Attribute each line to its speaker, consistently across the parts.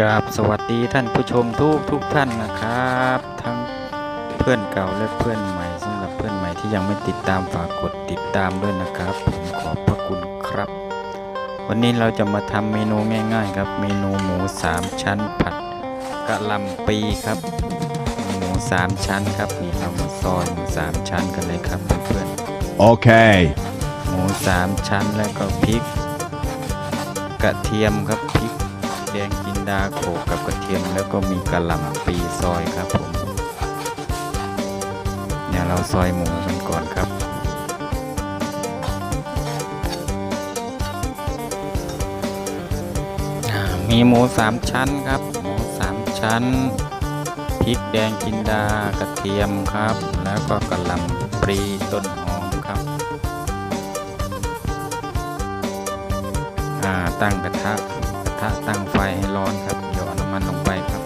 Speaker 1: กราบสวัสดีท่านผู้ชมทุกทุกท่านนะครับ ทั้งเพื่อนเก่าและเพื่อนใหม่สำหรับเพื่อนใหม่ที่ยังไม่ติดตามฝากกดติดตามด้วยนะครับ ผมขอบพระคุณครับ วันนี้เราจะมาทำเมนูง่าย ๆ ครับ เมนูหมูสามชั้นผัดกะหล่ำปีครับ หมูสามชั้นครับนี่เรามาซอยหมูสามชั้นกันเลยครับเพื่อนๆ
Speaker 2: Okay.
Speaker 1: หมูสามชั้นแล้วก็พริก กระเทียมครับพริกแด งจินดาโขกกับกระเทียมแล้วก็มีกระหล่ำปีซอยครับผมเนี่ยเราซอยหมูกันก่อนครับ มีหมูสามชั้นครับ หมูสามชั้นพริกแดงจินดากระเทียมครับ แล้วก็กระหล่ำปีต้นหอมครับอ่าตั้งกระทะ ทะตั้งไฟให้ร้อนครับหยอดน้ำมันลงไปครับ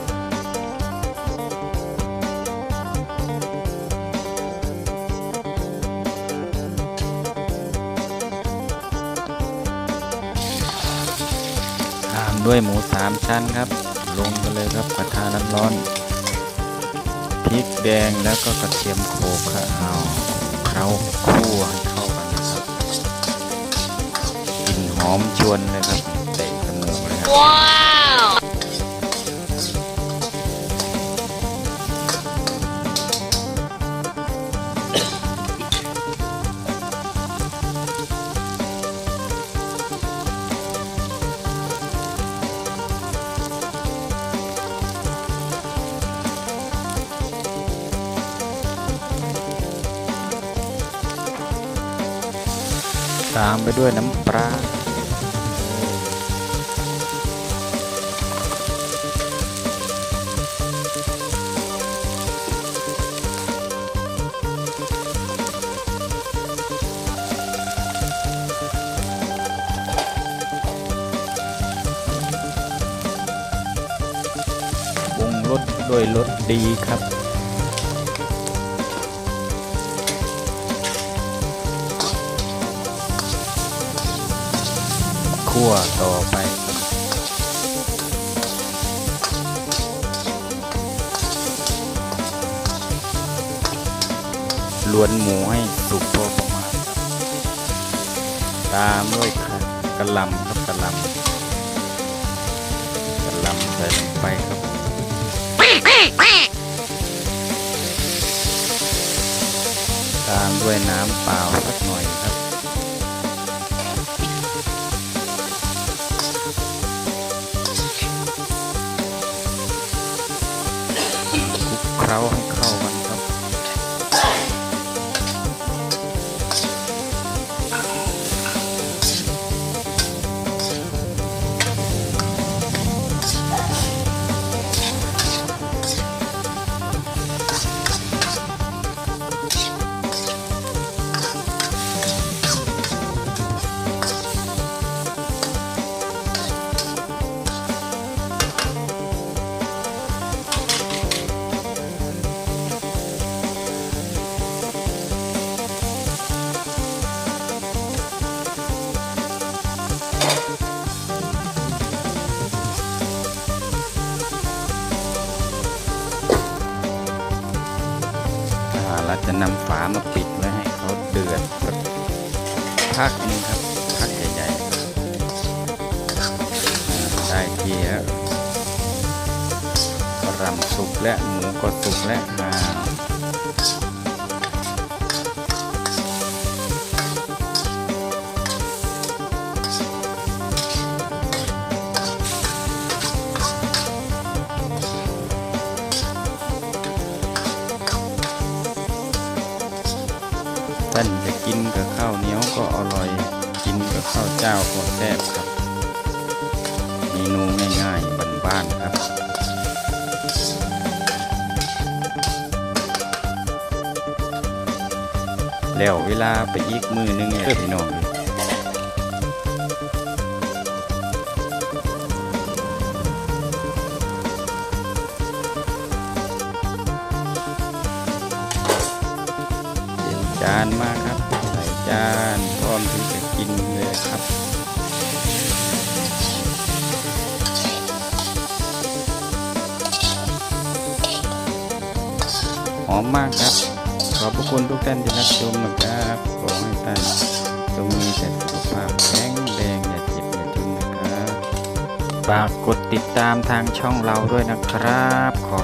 Speaker 1: ตามด้วยหมูสามชั้นครับ ลงไปเลยครับกระทะร้อนๆพริกแดงแล้วก็กระเทียมโขลกครับเอาเคล้าคั่วให้เข้ากันนะครับกลิ่นหอมชวนเลยครับ มูกเลยครับตามไปด้วยน้ำปลา รุงรสด้วยรสดีครับ คั่วต่อไปล้วนหมูให้สุกพอประมาณตามด้วยกระลำครับกระลำกระลำใส่ลงไปครับ ตามด้วยน้ำเปล่าสักหน่อยครับ คลุกเคล้าให้ เราจะนำฝามาปิดไว้ให้เขาเดือดพักนึงครับพักใหญ่ๆได้ทีแล้วกระลำสุกและหมูก็สุกและมา ท่านจะกินกับข้าวเหนียวก็อร่อย กินกับข้าวเจ้าก็แซ่บครับ เมนูง่ายๆบ้านๆครับแล้วเวลาไปอีกมือนึงเนี่ยพี่น้อง จานมากครับ ใส่จานพร้อมที่จะกินเลยครับ หอมมากครับ ขอบพระคุณทุกท่านที่รับชมนะครับขอให้ท่านจงมีแต่สุขภาพแข็งแรงอย่าเจ็บอย่าจนนะครับฝากกดติดตามทางช่องเราด้วยนะครับขอ